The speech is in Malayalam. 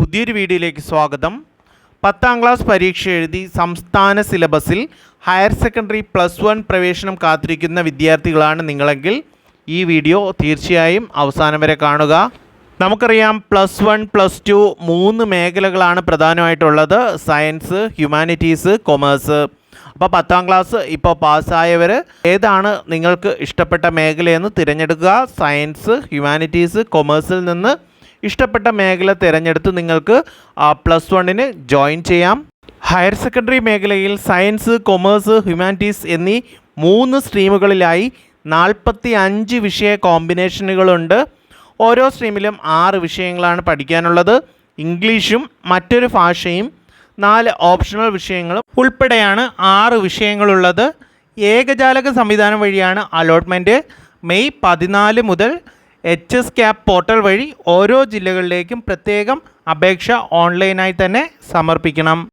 പുതിയൊരു വീഡിയോയിലേക്ക് സ്വാഗതം. പത്താം ക്ലാസ് പരീക്ഷ എഴുതി സംസ്ഥാന സിലബസിൽ ഹയർ സെക്കൻഡറി പ്ലസ് വൺ പ്രവേശനം കാത്തിരിക്കുന്ന വിദ്യാർത്ഥികളാണ് നിങ്ങളെങ്കിൽ ഈ വീഡിയോ തീർച്ചയായും അവസാനം വരെ കാണുക. നമുക്കറിയാം പ്ലസ് വൺ പ്ലസ് ടു മൂന്ന് മേഖലകളാണ് പ്രധാനമായിട്ടുള്ളത്. Science humanities commerce. അപ്പോൾ പത്താം ക്ലാസ് ഇപ്പോൾ പാസ്സായവർ ഏതാണ് നിങ്ങൾക്ക് ഇഷ്ടപ്പെട്ട മേഖലയെന്ന് തിരഞ്ഞെടുക്കുക? സയൻസ് ഹ്യൂമാനിറ്റീസ് കൊമേഴ്സിൽ നിന്ന് ഇഷ്ടപ്പെട്ട മേഖല തിരഞ്ഞെടുത്ത് നിങ്ങൾക്ക് പ്ലസ് വണ്ണിന് ജോയിൻ ചെയ്യാം. ഹയർ സെക്കൻഡറി മേഖലയിൽ സയൻസ് കൊമേഴ്സ് ഹ്യൂമാനിറ്റീസ് എന്നീ മൂന്ന് സ്ട്രീമുകളിലായി നാൽപ്പത്തി അഞ്ച് വിഷയ കോമ്പിനേഷനുകളുണ്ട് ഓരോ സ്ട്രീമിലും ആറ് വിഷയങ്ങളാണ് പഠിക്കാനുള്ളത്. ഇംഗ്ലീഷും മറ്റൊരു ഭാഷയും നാല് ഓപ്ഷണൽ വിഷയങ്ങളും ഉൾപ്പെടെയാണ് ആറ് വിഷയങ്ങളുള്ളത്. ഏകജാലക സംവിധാനം വഴിയാണ് അലോട്ട്മെന്റ് മെയ് പതിനാല് മുതൽ എച്ച് എസ് ക്യാപ് പോർട്ടൽ വഴി ഓരോ ജില്ലകളിലേക്കും പ്രത്യേകം അപേക്ഷ ഓൺലൈനായി തന്നെ സമർപ്പിക്കണം.